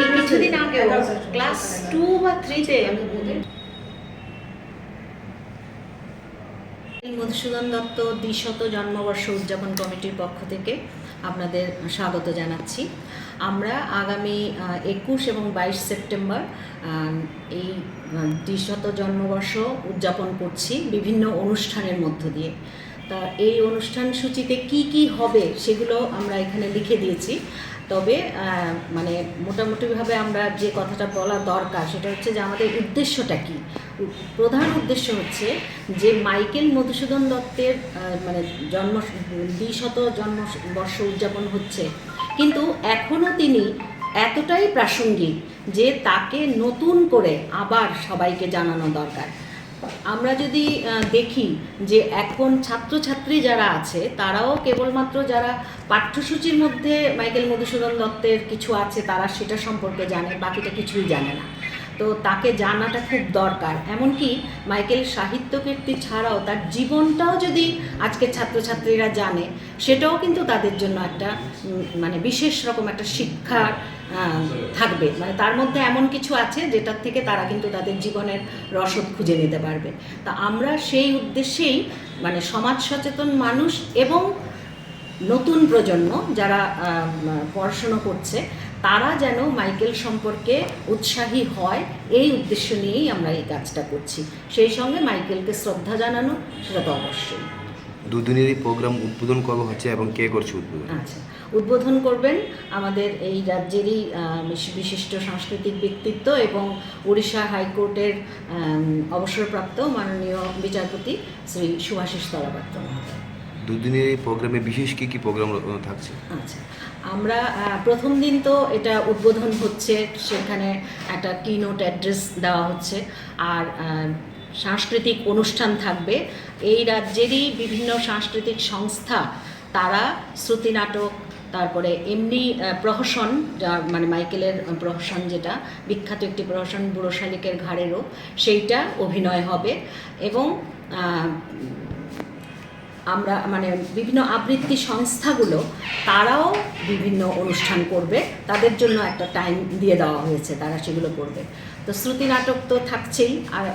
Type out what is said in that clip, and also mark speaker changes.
Speaker 1: এই কিছুদিন আগেও ক্লাস টু বা থ্রিতে মধুসূদন দত্ত দ্বিশত জন্মবর্ষ উদযাপন কমিটির পক্ষ থেকে আপনাদের স্বাগত জানাচ্ছি। আমরা আগামী একুশ এবং বাইশ সেপ্টেম্বর এই দ্বিশত জন্মবর্ষ উদযাপন করছি বিভিন্ন অনুষ্ঠানের মধ্য দিয়ে। তা এই অনুষ্ঠান সূচিতে কি কি হবে সেগুলো আমরা এখানে লিখে দিয়েছি। তবে মানে মোটামুটিভাবে আমরা যে কথাটা বলা দরকার সেটা হচ্ছে যে আমাদের উদ্দেশ্যটা কি? প্রধান উদ্দেশ্য হচ্ছে যে মাইকেল মধুসূদন দত্তের মানে জন্ম, দ্বিশত জন্মবর্ষ উদযাপন হচ্ছে। কিন্তু এখনও তিনি এতটাই প্রাসঙ্গিক যে তাকে নতুন করে আবার সবাইকে জানানো দরকার। আমরা যদি দেখি যে এখন ছাত্রছাত্রী যারা আছে, তারাও কেবলমাত্র যারা পাঠ্যসূচির মধ্যে মাইকেল মধুসূদন দত্তের কিছু আছে, তারা সেটা সম্পর্কে জানে, বাকিটা কিছুই জানে না। তো তাকে জানাটা খুব দরকার। এমনকি মাইকেল সাহিত্য কীর্তি ছাড়াও তার জীবনটাও যদি আজকের ছাত্রছাত্রীরা জানে, সেটাও কিন্তু তাদের জন্য একটা মানে বিশেষ রকম একটা শিক্ষার থাকবে। মানে তার মধ্যে এমন কিছু আছে যেটার থেকে তারা কিন্তু তাদের জীবনের রসদ খুঁজে নিতে পারবে। তা আমরা সেই উদ্দেশ্যেই মানে সমাজ সচেতন মানুষ এবং নতুন প্রজন্ম যারা পড়াশুনো করছে, তারা যেন মাইকেল সম্পর্কে উৎসাহী হয়, এই উদ্দেশ্য নিয়েই আমরা এই কাজটা করছি। সেই সঙ্গে মাইকেলকে শ্রদ্ধা জানানো, সেটা তো অবশ্যই।
Speaker 2: দুদিনেরই প্রোগ্রাম উদ্বোধন কবে হচ্ছে এবং কে করছে উদ্বোধন?
Speaker 1: আচ্ছা উদ্বোধন করবেন আমাদের এই রাজ্যেরই বিশিষ্ট সাংস্কৃতিক ব্যক্তিত্ব এবং উড়িষ্যা হাইকোর্টের অবসরপ্রাপ্ত মাননীয় বিচারপতি শ্রী সুভাষিস তলাপাত্র মহোদয়।
Speaker 2: দুদিনের এই প্রোগ্রামে বিশেষ কি কি প্রোগ্রাম থাকছে?
Speaker 1: আচ্ছা আমরা প্রথম দিন তো এটা উদ্বোধন হচ্ছে সেখানে একটা কিনোট অ্যাড্রেস দেওয়া হচ্ছে আর সাংস্কৃতিক অনুষ্ঠান থাকবে। এই রাজ্যেরই বিভিন্ন সাংস্কৃতিক সংস্থা, তারা শ্রুতি নাটক, তারপরে এমনি প্রহসন, যা মানে মাইকেলের প্রহসন যেটা, বিখ্যাত একটি প্রহসন বুড়ো শালিকের ঘাড়েরও, সেইটা অভিনয় হবে এবং আমরা মানে বিভিন্ন আবৃত্তি সংস্থাগুলো, তারাও বিভিন্ন অনুষ্ঠান করবে। তাদের জন্য একটা টাইম দিয়ে দেওয়া হয়েছে, তারা সেগুলো করবে। তো শ্রুতি নাটক তো থাকছেই, আর